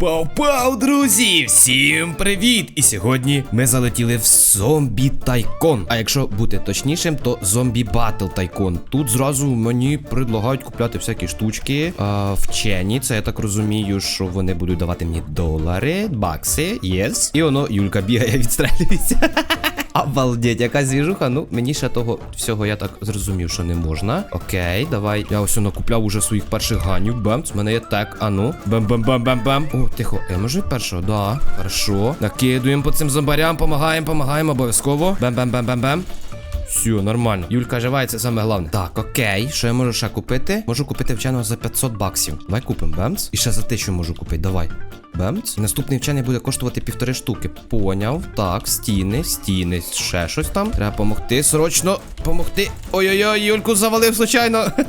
Пау-пау-пау, друзі! Всім привіт! І сьогодні ми залетіли в зомбі тайкон. А якщо бути точнішим, то зомбі батл тайкон. Тут зразу мені предлагають купляти всякі штучки. А, вчені, це я так розумію, що вони будуть давати мені долари, бакси, єс. І воно Юлька бігає, відстрелюється. Обалдеть, яка звіжуха. Ну, мені ще того всього я так зрозумів, що не можна. Окей, давай. Я ось накупляв уже своїх перших ганів. Бемц, в мене є так, а ну. Бем-бем-бем-бем-бем. О, тихо, я можу першого? Да, хорошо. Накидуємо по цим зомбарям, помагаємо, помагаємо обов'язково. Бем-бем-бем-бем-бем. Все, нормально. Юлька жива, це саме головне. Так, окей. Що я можу ще купити? Можу купити вченого за 500 баксів. Давай купимо бемц. І ще за 1000 можу купити. Давай. Бемц. Наступний вчений буде коштувати півтори штуки. Поняв. Так, стіни, стіни, ще щось там. Треба помогти. Срочно помогти. Ой-ой-ой, Юльку завалив случайно.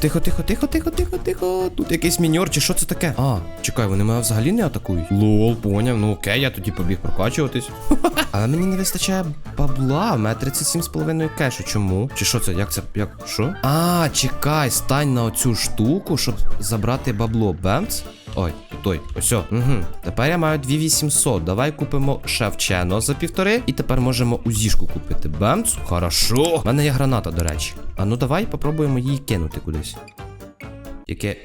Тихо, тихо, тихо, тихо, тихо, тихо. Тут якийсь міньор, чи що це таке? А, чекай, вони мене взагалі не атакують. Лол, поняв. Ну окей, я тоді побіг прокачуватись. Але мені не вистачає бабла, у мене 37,5 кешу. Чому? Чи що це? Як це? Як? Що? А, чекай, стань на оцю штуку, щоб забрати бабло. Бемц? Ой, той, ось. Угу. Тепер я маю 2800. Давай купимо ще за півтори. І тепер можемо узішку купити. Бемц? Хорошо. У мене є граната, до речі. А ну давай попробуємо її кинути кудись. Яке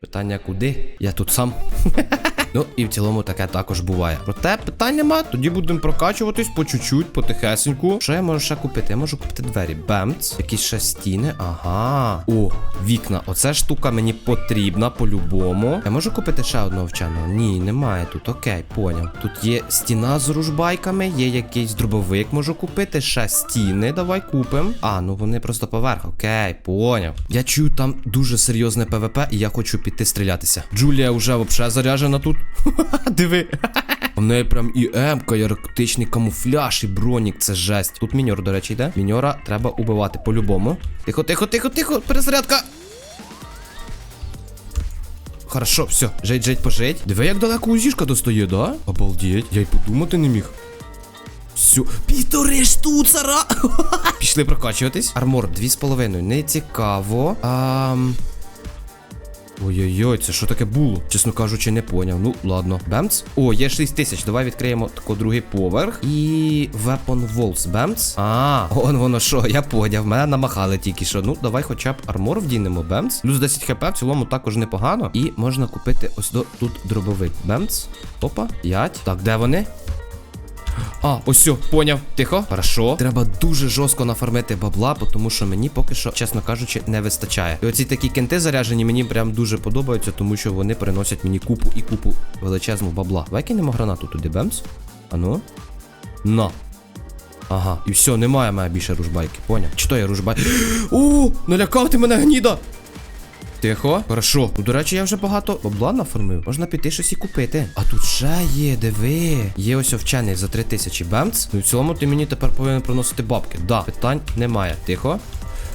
питання куди? Я тут сам. Ну і в цілому таке також буває. Проте питань нема, тоді будемо прокачуватись по чуть-чуть, потихесеньку. Що я можу ще купити? Я можу купити двері. Бемц, якісь ще стіни. Ага. О, вікна. Оця штука мені потрібна по-любому. Я можу купити ще одного вченого? Ні, немає тут. Окей, поняв. Тут є стіна з ружбайками, є якийсь дробовик, можу купити. Ще стіни. Давай купимо. А, ну вони просто поверх. Окей, поняв. Я чую там дуже серйозне ПВП, і я хочу піти стрілятися. Джулія вже взагалі заряжена тут. Диви. У неї прям і М-ка, і арктичний камуфляж, і бронік, це жесть. Тут міньор, до речі, йде. Міньора треба убивати по-любому. Тихо, тихо, тихо, тихо, перезарядка. Хорошо, все, жить, жить, пожить. Диви, як далеко узішка достає, да? Обалдеть, я й подумати не міг. Все, півтори штуцера. Пішли прокачуватись. Армор 2,5. Не цікаво. Ам... Ой-ой-ой, це що таке було? Чесно кажучи, не поняв. Ну, ладно. Бемц. О, є 6 тисяч. Давай відкриємо тако другий поверх. І Weapon Walls. Бемц. А, он воно що, я поняв. Мене намахали тільки що. Ну, давай хоча б армор вдінемо. Бемц. Плюс 10 хп в цілому також непогано. І можна купити ось до тут дробовик. Бемц. Опа, 5. Так, де вони? А, ось все, поняв. Тихо. Хорошо. Треба дуже жорстко нафармити бабла, бо тому що мені поки що, чесно кажучи, не вистачає. І оці такі кенти заряжені мені прям дуже подобаються, тому що вони приносять мені купу і купу величезну бабла. Давай кинемо гранату туди, бемс. Ану. На. Ага, і все, немає мене більше ружбайки, поняв? Чи то я ружбай. О, налякав ти мене гніда! Тихо, хорошо. Ну, до речі, я вже багато бабла нафармив. Можна піти щось і купити. А тут ще є, диви. Є ось овчений за 3000 бемц. Ну в цілому ти мені тепер повинен приносити бабки. Да, питань немає. Тихо.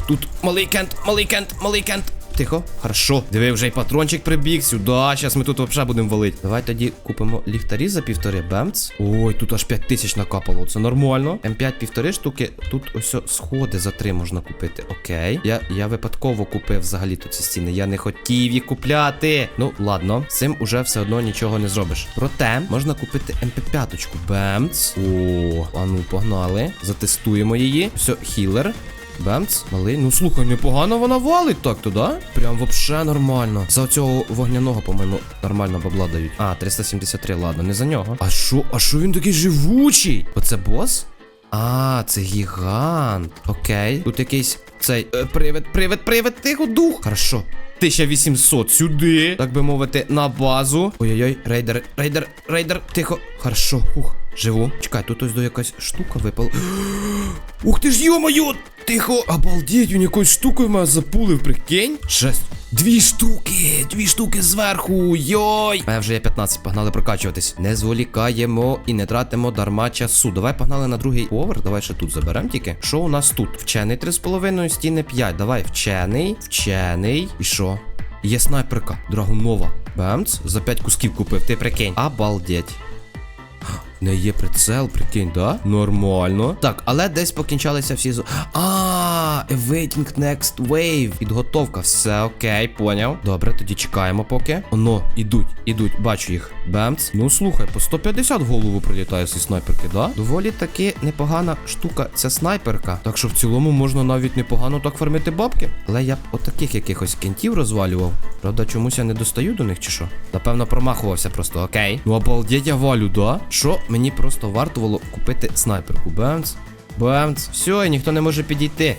Тут малий кент, малий кент, малий кент. Тихо, хорошо. Диви, вже й патрончик прибіг сюди. Зараз ми тут взагалі будемо валити. Давай тоді купимо ліхтарі за півтори бемц. Ой, тут аж 5 тисяч накапало. Це нормально. М5 півтори штуки. Тут ось сходи за три можна купити. Окей. Я я випадково купив взагалі тут ці стіни. Я не хотів їх купляти. Ну, ладно, з цим уже все одно нічого не зробиш. Проте можна купити МП5. Бемц. О, а ну погнали. Затестуємо її. Все, хілер. Бемц, малий. Ну слухай, непогано вона валить так, то да? Прям вообще нормально. За цього вогняного, по-моєму, нормально бабла дають. А, 373, ладно, не за нього. А що, а що він такий живучий? Оце бос? А, це гігант. Окей. Тут якийсь цей е, привид, привид, привид, тихо, дух. Хорошо. 1800 сюди, так би мовити, на базу. Ой-ой-ой, рейдер, рейдер, рейдер, тихо. Хорошо, ух, живу. Чекай, тут ось до якась штука випала. Ух ти ж йо-моє! Тихо, обалдеть, він якоюсь штукою мене запулив, прикинь. Шесть. Дві штуки, дві штуки зверху. Йой. Мене вже є 15, погнали прокачуватись. Не зволікаємо і не тратимо дарма часу. Давай погнали на другий поверх. Давай ще тут заберемо тільки. Що у нас тут? Вчений 3,5, стіни 5. Давай, вчений, вчений. І що? Є снайперка, драгунова. Бемц, за 5 кусків купив, ти прикинь. Обалдеть. Не є прицел, прикинь, да? Нормально. Так, але десь покінчалися всі зо. А, awaiting next wave. Підготовка. Все окей, поняв. Добре, тоді чекаємо поки. Оно, ідуть, ідуть, бачу їх. Бемц. Ну слухай, по 150 в голову прилітає зі снайперки, да? Доволі таки непогана штука ця снайперка. Так що в цілому можна навіть непогано так фармити бабки. Але я б отаких якихось кентів розвалював. Правда, чомусь я не достаю до них чи що? Напевно, промахувався просто, окей. Ну обалдеть я валю, да? Що мені просто варто було купити снайперку. Бемц. Бемц. Все, і ніхто не може підійти.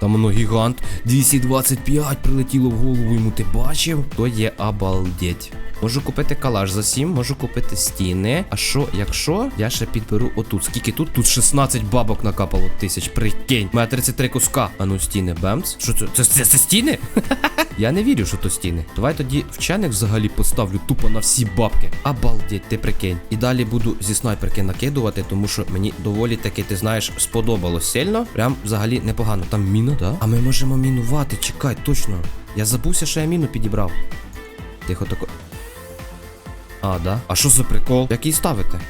Там воно гігант. 225 прилетіло в голову йому, ти бачив? То є обалдеть. Можу купити калаш за 7, можу купити стіни. А що, якщо я ще підберу отут? Скільки тут? Тут 16 бабок накапало тисяч. Прикинь. У мене 33 куска. А ну стіни, бемс. Що це? Це, це, це стіни? Я не вірю, що то стіни. Давай тоді вчених взагалі поставлю тупо на всі бабки. Обалдеть, ти прикинь. І далі буду зі снайперки накидувати, тому що мені доволі таки, ти знаєш, сподобалось сильно. Прям взагалі непогано. Там міна, да? А ми можемо мінувати. Чекай, точно. Я забувся, що я міну підібрав. Тихо тако. А, да? А що за прикол? Який ставити?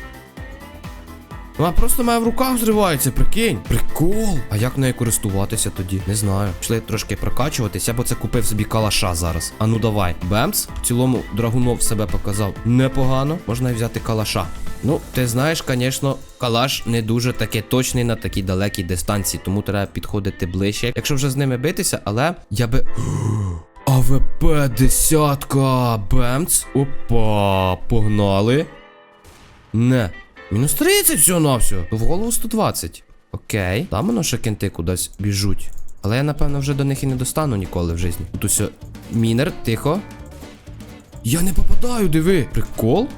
Вона просто має в руках зривається, прикинь. Прикол. А як нею користуватися тоді? Не знаю. Пішли трошки прокачуватися, бо це купив собі калаша зараз. А ну давай. Бемс. В цілому Драгунов себе показав непогано. Можна й взяти калаша. Ну, ти знаєш, звісно, калаш не дуже таки точний на такій далекій дистанції, тому треба підходити ближче. Якщо вже з ними битися, але я би. АВП десятка. Бемц. Опа, погнали. Не. Мінус 30 всього на всього. В голову 120. Окей. Там воно ще кенти кудись біжуть. Але я, напевно, вже до них і не достану ніколи в житті. Тут усе. Мінер, тихо. Я не попадаю, диви. Прикол.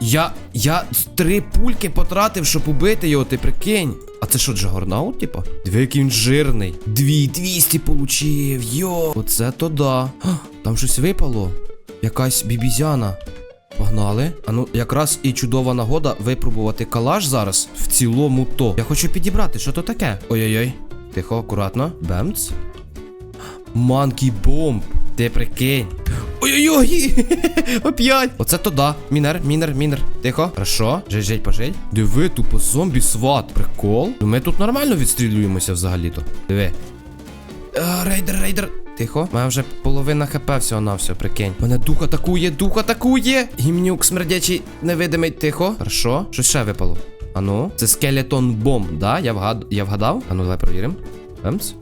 Я. Я три пульки потратив, щоб убити його, ти прикинь. А це що, Джагорнаут, типа? Диви, який він жирний. Дві 200 получив. Йо. Оце то да. А, Там щось випало. Якась бібізяна. Погнали. А ну, якраз і чудова нагода випробувати калаш зараз. В цілому то. Я хочу підібрати, що то таке? Ой-ой-ой. Тихо, акуратно. Бемц. Манкі бомб. Ти прикинь. Ой-ой-ой! Оп'ять! Оце то да. Мінер, мінер, мінер. Тихо. Хорошо. Жить, жить, пожить. Диви, тупо зомбі сват. Прикол. Ну ми тут нормально відстрілюємося взагалі-то. Диви. А, рейдер, рейдер. Тихо. У мене вже половина хп всього на все, прикинь. Мене дух атакує, дух атакує. Гімнюк смердячий невидимий. Тихо. Хорошо. Щось ще випало. Ану. Це скелетон бомб, да? Я вгад... я вгадав? Ану, давай провіримо. Емс.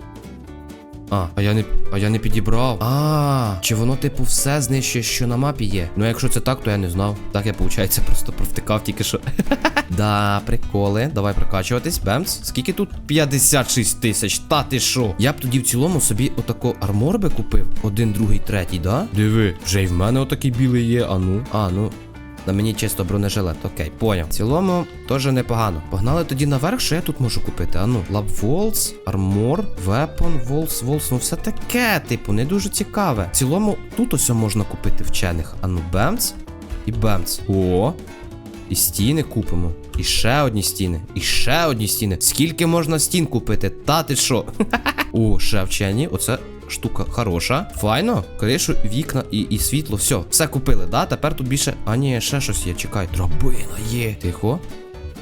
А, а я не. А я не підібрав. А, чи воно, типу, все знищує, що на мапі є? Ну, якщо це так, то я не знав. Так я, виходить, просто провтикав тільки що. да, приколи. Давай прокачуватись. Бемс. Скільки тут? 56 тисяч. Та ти що? Я б тоді в цілому собі отако армор би купив. Один, другий, третій, да? Диви, вже й в мене отакий білий є. А ну. А, ну. На мені чисто бронежилет, окей, поняв. В цілому, теж непогано. Погнали тоді наверх, що я тут можу купити? Ану, Lab Walls, Armor, Weapon, Walls, Walls, ну все таке, типу, не дуже цікаве. В цілому, тут ось можна купити вчених. Ану, Бемц і Бемц. О, і стіни купимо. І ще одні стіни. І ще одні стіни. Скільки можна стін купити? Та ти що? О, ще вчені. Оце штука хороша. Файно. Кришу, вікна і, і світло. Все, все купили, да? Тепер тут більше. А ні, ще щось є. Чекай. Драбина є. Тихо.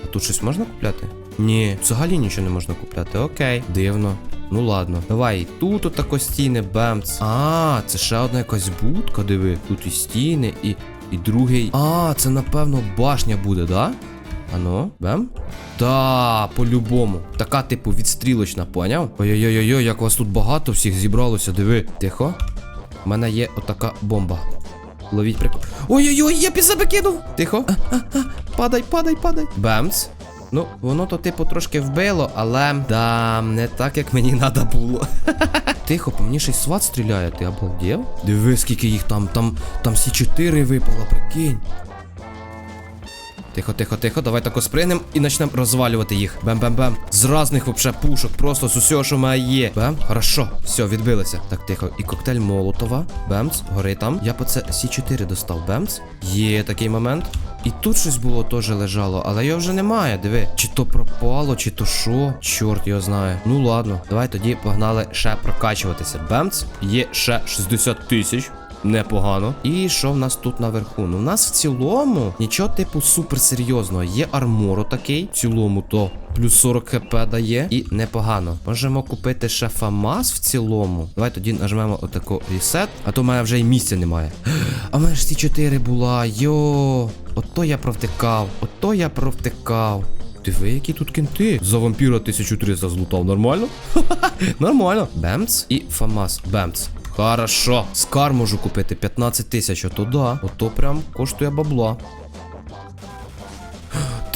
А тут щось можна купляти? Ні, взагалі нічого не можна купляти. Окей. Дивно. Ну ладно. Давай, тут отако стіни, бемц. А, це ще одна якась будка, диви. Тут і стіни, і. І другий. А, це напевно башня буде, да? Ано, бем? Та, по-любому. Така, типу, відстрілочна, поняв? Ой-ой-ой, як вас тут багато всіх зібралося, диви. Тихо. У мене є отака бомба. Ловіть прикол. Ой-ой-ой, я під себе кинув! Тихо. А, а, а. Падай, падай, падай. Бемс. Ну, воно то, типу, трошки вбило, але. Да, не так, як мені треба було. Тихо, по мені ще й сват стріляє, ти обалдів? Диви, скільки їх там, там, там всі чотири випало, прикинь. Тихо, тихо, тихо, давай тако спринем і почнемо розвалювати їх. Бем-бем-бем. З разних вообще пушок, просто з усього, що має є. Бем, хорошо, все, відбилися. Так, тихо. І коктейль Молотова. Бемц, гори там. Я по це Сі4 достав. Бемц. Є такий момент. І тут щось було теж лежало, але його вже немає, диви. Чи то пропало, чи то що. Чорт його знає. Ну ладно, давай тоді погнали ще прокачуватися. Бемц, є ще 60 тисяч. Непогано. І що в нас тут наверху? Ну, в нас в цілому нічого типу суперсерйозного. Є армору такий. В цілому то плюс 40 хп дає. І непогано. Можемо купити ще фамас в цілому. Давай тоді нажмемо отако ресет. А то в мене вже й місця немає. А в мене ж ці 4 була. Йо. Ото я провтикав. Ото я провтикав. Диви, які тут кінти. За вампіра 1300 злутав. Нормально? Нормально. Бемц і Фамас. Бемц. Хорошо. Скар можу купити 15 тисяч. Ото да. Ото прям коштує бабла.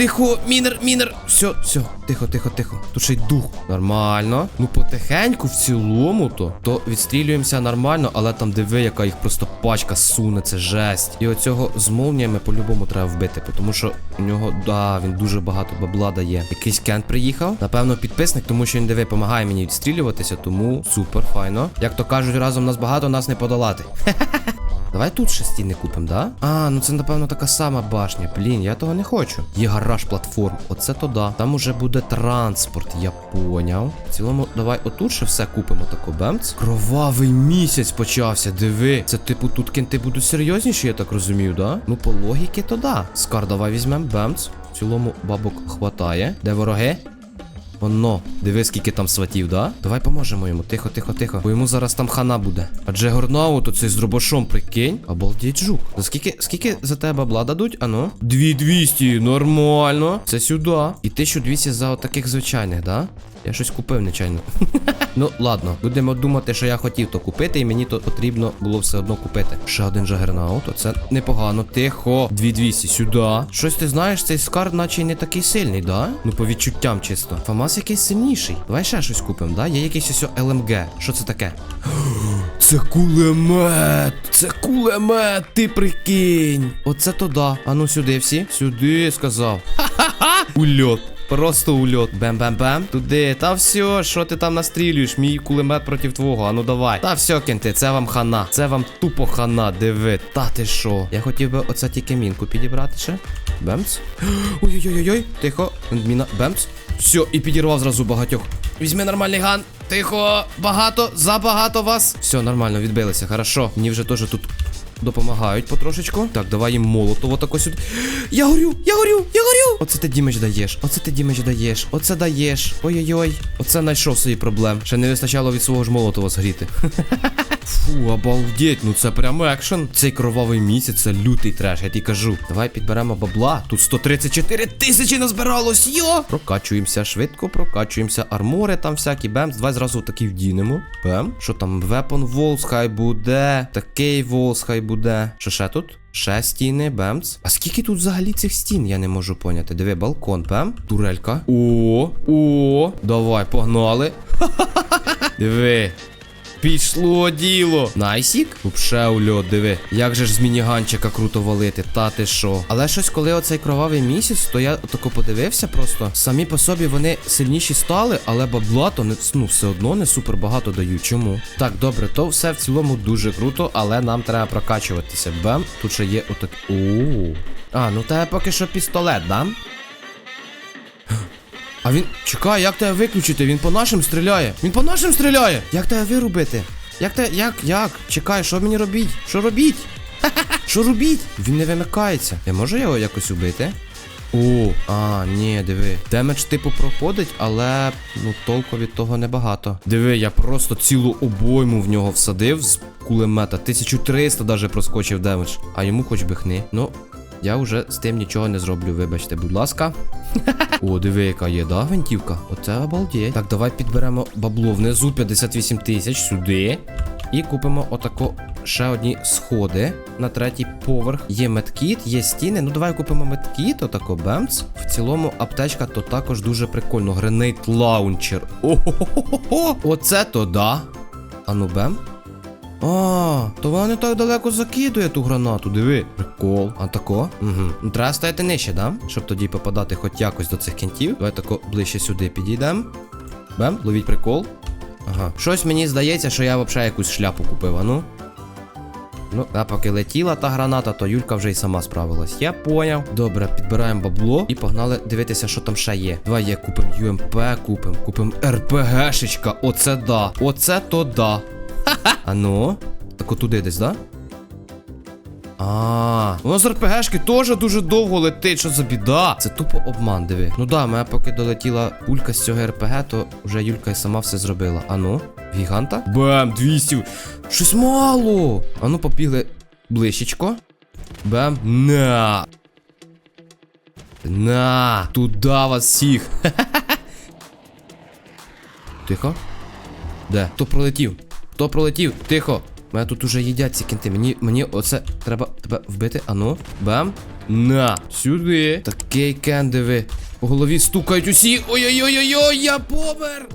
Тихо, мінер, мінер. Все, все, тихо, тихо, тихо. Тут ще й дух. Нормально. Ну потихеньку, в цілому то, то відстрілюємося нормально, але там диви, яка їх просто пачка суне, це жесть. І оцього з молніями по-любому треба вбити, тому що у нього, да, він дуже багато бабла дає. Якийсь кент приїхав. Напевно, підписник, тому що він диви, допомагає мені відстрілюватися, тому супер, файно. Як то кажуть, разом нас багато, нас не подолати. Давай тут ще стіни купимо, да? А, ну це напевно така сама башня. Блін, я того не хочу. Є гараж платформ. Оце то да. Там уже буде транспорт, я поняв. В цілому, давай отут ще все купимо тако бемц. Кровавий місяць почався, диви. Це типу тут кінти будуть серйозніші, я так розумію, да? Ну, по логіки, то да. Скар, давай візьмемо бемц. В цілому бабок хватає. Де вороги? Воно, диви, скільки там сватів, да? Давай поможемо йому. Тихо, тихо, тихо. Бо йому зараз там хана буде. Адже горнау то цей з дробошом, прикинь. Обалдіть жук. За скільки, скільки за тебе бабла дадуть? Ану? 2200, нормально. Це сюди. І 1200 за отаких звичайних, да? Я щось купив нечайно. ну, ладно, будемо думати, що я хотів то купити, і мені то потрібно було все одно купити. Ще один жагернаут, оце непогано. Тихо. 2200 сюди. Щось ти знаєш, цей скарб, наче не такий сильний, да? Ну, по відчуттям чисто. Фамас якийсь сильніший. Давай ще щось купимо, да? Є якийсь ось ЛМГ. Що це таке? Це кулемет! Це кулемет, ти прикинь! Оце то да. А ну сюди всі. Сюди сказав. Ха-ха-ха! Ульот. Просто ульот. Бем-бем-бем. Туди. Та все, що ти там настрілюєш? Мій кулемет проти твого. А ну давай. Та все, кенти, це вам хана. Це вам тупо хана, диви. Та ти що? Я хотів би оце тільки мінку підібрати ще. Бемц. Ой-ой-ой-ой. Тихо. Міна. Бемц. Все, і підірвав зразу багатьох. Візьми нормальний ган. Тихо, багато, забагато вас. Все, нормально, відбилися, хорошо. Мені вже теж тут допомагають потрошечку. Так, давай їм молотово тако сюди. Я горю, я горю, я горю. Оце ти дімедж даєш, оце ти дімедж даєш, оце даєш. Ой-ой-ой. Оце знайшов свої проблем. Ще не вистачало від свого ж молотова згріти. Фу, обалдеть, ну це прям екшен. Цей кровавий місяць, це лютий треш, я тобі кажу. Давай підберемо бабла. Тут 134 тисячі назбиралось, йо! Прокачуємося швидко, прокачуємося. Армори там всякі, бемс. Давай зразу такий вдінемо. Бем. Що там? Weapon Walls хай буде. Такий Walls хай буде. Що ще тут? Ще стіни, бемц. А скільки тут взагалі цих стін? Я не можу поняти. Диви, балкон, бем. Турелька. О, о, давай, погнали. Диви. Пішло діло. Найсік? Вообще ульот, диви. Як же ж з мініганчика круто валити, та ти що. Але щось, коли оцей кровавий місяць, то я тако подивився просто. Самі по собі вони сильніші стали, але бабла то не ну, все одно не супер багато дають. Чому? Так, добре, то все в цілому дуже круто, але нам треба прокачуватися. Бем, тут ще є отак. О. А, ну тебе поки що пістолет, да? А він. Чекай, як тебе виключити? Він по нашим стріляє. Він по нашим стріляє. Як тебе вирубити? Як те. Як? Як? Чекай, що мені робіть? Що робіть? Що робіть? Він не вимикається. Я можу його якось убити? О, а, ні, диви. Демедж типу проходить, але ну толку від того небагато. Диви, я просто цілу обойму в нього всадив з кулемета. 1300 даже проскочив демедж. А йому хоч би хни. Ну, я вже з тим нічого не зроблю, вибачте, будь ласка. О, диви, яка є, да, гвинтівка? Оце обалдеть. Так, давай підберемо бабло внизу 58 тисяч сюди. І купимо отако ще одні сходи на третій поверх. Є медкіт, є стіни. Ну давай купимо медкіт, отако бемц. В цілому аптечка то також дуже прикольно. Гренейт лаунчер. О-хо-хо-хо! Оце то да. Ану бем. А, то вона не так далеко закидує ту гранату, диви. Прикол. А тако? Угу. Треба стояти нижче, да? Щоб тоді попадати хоч якось до цих кінтів. Давай тако ближче сюди підійдемо. Бем, ловіть прикол. Ага. Щось мені здається, що я взагалі якусь шляпу купив, а ну. Ну, а поки летіла та граната, то Юлька вже й сама справилась. Я поняв. Добре, підбираємо бабло і погнали дивитися, що там ще є. Давай я купим ЮМП, купим, купим РПГшечка. Оце да. Оце то да. А ну. Так отуди десь, да? А, воно з РПГшки теж дуже довго летить. Що за біда? Це тупо обман, диви. Ну да, мене поки долетіла пулька з цього РПГ, то вже Юлька і сама все зробила. Ану, гіганта? Бам, 200. Щось мало. Ану, побігли ближчечко. Бам. На. На. Туда вас всіх. Тихо. Де? Хто пролетів? Хто пролетів? Тихо. Мене тут уже їдять ці кінти. Мені, мені оце треба тебе вбити. Ану. Бам. На. Сюди. Такий кендиви. По голові стукають усі. Ой-ой-ой-ой, я помер.